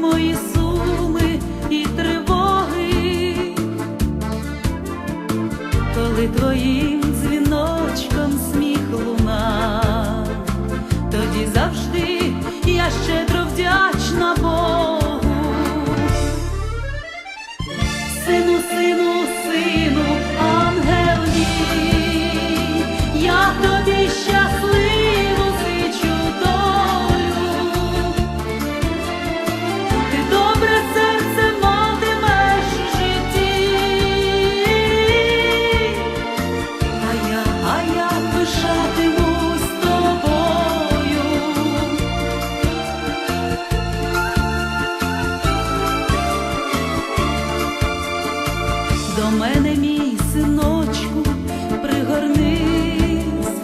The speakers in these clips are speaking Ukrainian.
мої суми і тривоги, коли твої. Синочку, пригорнись,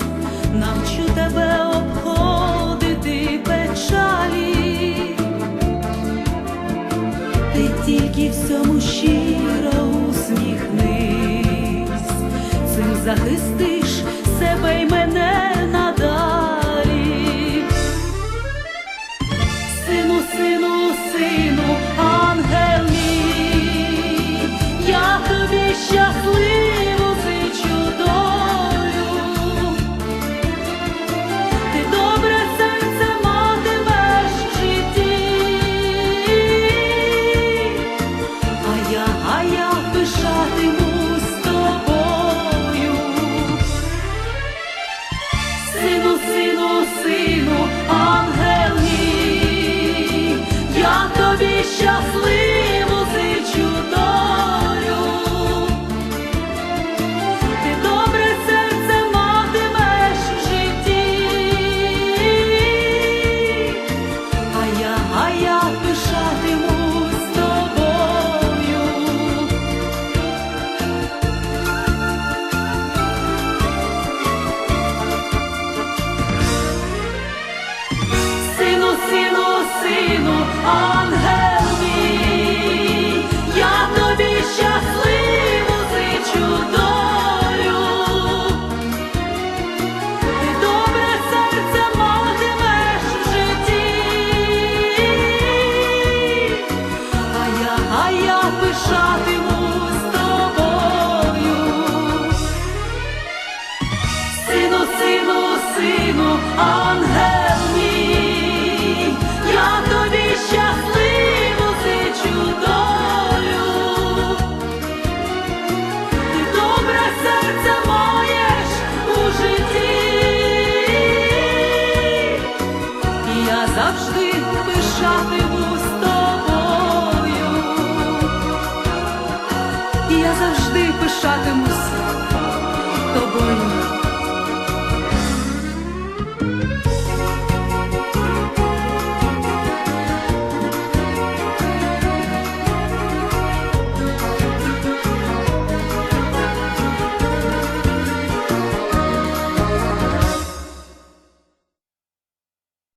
навчу тебе обходити печалі. Ти тільки всьому щиро усміхнись, цим захистиш やはい。Сину, сину, сину, ангел мій, я тобі щасливу зичу долю. Ти добре серце маєш у житті, я завжди пишатимусь тобою. І я завжди пишатимусь